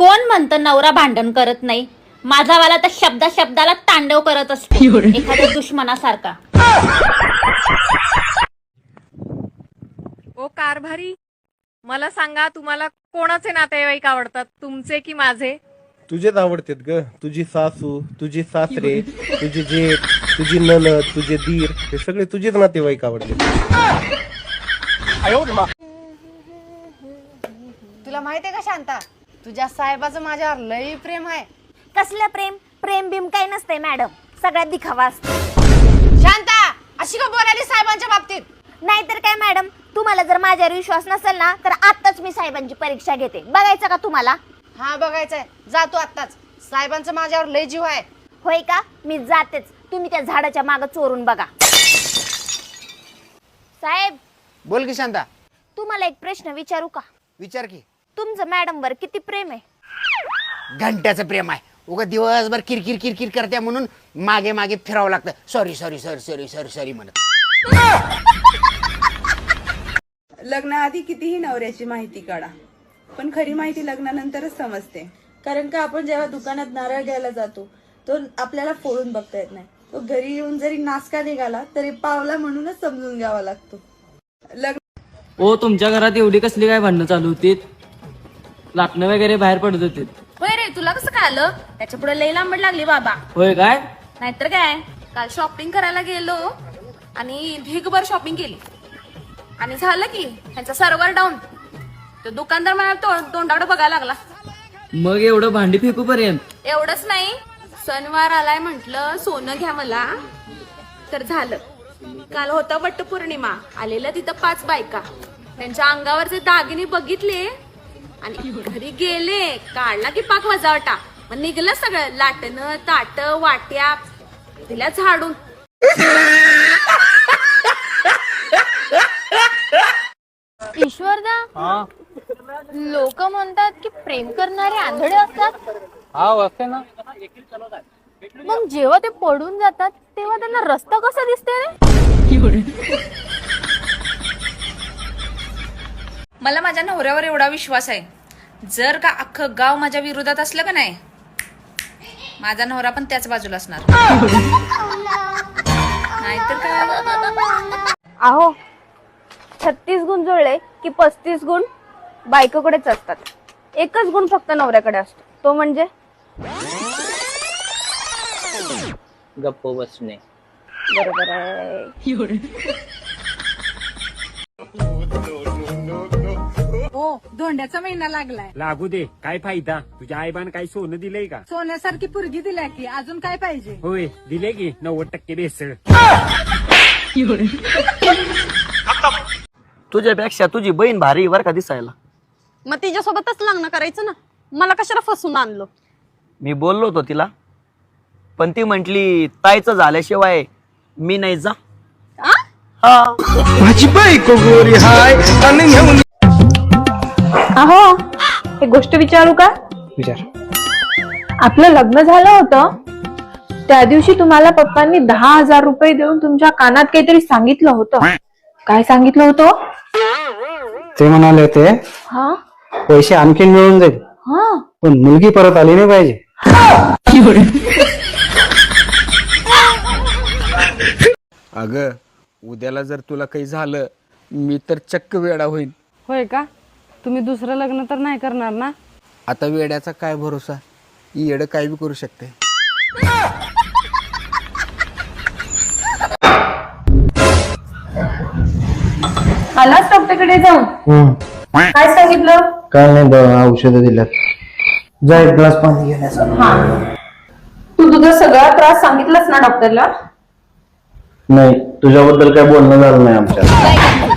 कोण म्हणतं नवरा भांडण करत नाही? माझा वाला तर शब्दा शब्दाला तांडव करत असतो. एखाद्या दुश्मनासारखा. ओ कारभारी मला सांगा तुम्हाला कोणाचे नातेवाईक आवडतात? तुमचे की माझे? तुझेच आवडतेत ग. तुझी सासू तुझी सासरे तुझी जेठ तुझी ननद तुझे दीर हे सगळे तुझेच नातेवाईक आवडले तुला माहितीये का शांता? तुझ्या साहेबाचं माझ्यावर लई प्रेम आहे. कसलं प्रेम? प्रेम बिम काही नसते मॅडम सगळ्यात दिखावा असतो. शांता अशी का बोलायली साहेबांच्या बाबतीत? नाहीतर काय मॅडम तुम्हाला जर माझ्यावर विश्वास नसेल ना तर आताच मी साहेबांची परीक्षा घेते. बघायचं का तुम्हाला? हा बघायचंय. जातो आत्ताच. साहेबांचं माझ्यावर लय जीव आहे. होय का? मी जातेच. तुम्ही त्या झाडाच्या मागे चोरून बघा. साहेब! बोल की शांता. तुम्हाला एक प्रश्न विचारू का? विचार की. तुमचं मॅडमवर किती प्रेम आहे? घंट्याचं प्रेम आहे. उगा दिवसभर किरकिर किरकिर करते म्हणून मागे मागे फिरावं लागतं. Sorry sorry sorry sorry sorry sorry म्हणत. लग्नाआधी कितीही नवऱ्याची माहिती काढा. पण खरी माहिती लग्नानंतरच समजते. कारण का आपण जेव्हा दुकानात नारळ घ्यायला जातो तो आपल्याला फोडून बघता येत नाही. तो घरी येऊन जरी नासका निघाला तरी पावला म्हणूनच समजून घ्यावा लागतो. लग्न ओ तुमच्या घरात एवढी कसली काय भांडणं चालू होती लाटणं वगैरे बाहेर पडत होते. होय रे तुला कसं काय आलं? त्याच्या पुढे लई लांबड लागली बाबा. होय काय? नाहीतर काय काल शॉपिंग करायला गेलो आणि ढीगभर शॉपिंग केली. आणि झालं की ह्यांचा सर्व्हर डाऊन तो दुकानदार मला तो तोंडाकडे बघायला लागला. मग एवढं भांडी फेकू पर्यंत एवढंच नाही सणवार आलाय म्हंटल सोनं घ्या मला. तर झालं. काल होता वट्ट पौर्णिमा आलेल्या तिथं पाच बायका. त्यांच्या अंगावरचे दागिने बघितले आणि घरी गेले काढला की पाक वजावटा. मग निघलं सगळं लाटणं ताट वाट्या दिल्या झाडून. ईश्वरदा लोक म्हणतात की प्रेम करणारे आंधळे असतात. मग जेव्हा ते पडून जातात तेव्हा त्यांना रस्ता कसा दिसते रे? मला माझ्या नवऱ्यावर एवढा विश्वास आहे. जर का अख्खं गाव माझ्या विरोधात असलं का नाही माझा नवरा पण त्याच बाजूला असणार. नाहीतर काय? अहो छत्तीस गुण जुळले की पस्तीस गुण बायकोकडेच असतात. एकच गुण फक्त नवऱ्याकडे असतो. तो म्हणजे? गप्प बसणे. बरोबर आहे. हो धोंड्याचा महिना लागलाय. लागू दे. काय फायदा? तुझ्या आईबान काय सोनं दिलंय का? सोन्यासारखी पुरगी दिल्या की अजून काय पाहिजे? होय दिले की नव्वद टक्के भेसळ. तुझ्यापेक्षा तुझी बहीण भारी वर का दिसायला. मग तिच्यासोबतच लग्न करायचं ना? मला कशाला फसून आणलो? मी बोललो होतो तिला. पण ती म्हंटली ताईचं झाल्याशिवाय मी नाही जा. हा. माझी बायको गोरी हाय आणि घेऊन अहो एक गोष्ट विचारू का? विचार. आपलं लग्न झालं होतं. त्या दिवशी तुम्हाला पप्पांनी दहा हजार रुपये देऊन तुमच्या कानात काहीतरी सांगितलं होतं. काय सांगितलं होतं? ते म्हणाले होते हा? पैसे आणखीन मिळून जाईल. हा. पण मुलगी परत आली नाही पाहिजे. अगं उद्याला जर तुला काही झालं मी तर चक्क वेडा होईन. होय का? तुम्ही दुसरं लग्न तर नाही करणार ना? आता वेड्याचा काय भरोसा? येड काय बी करू शकते. आलाच डॉक्टरकडे जाऊन? काय सांगितलं? काय नाही औषधं दिल्यात. जा एक ग्लास पाणी घेण्याचा तू तुझा सगळा त्रास सांगितलास ना डॉक्टरला? नाही तुझ्याबद्दल काय बोलणं झालं नाही आमच्या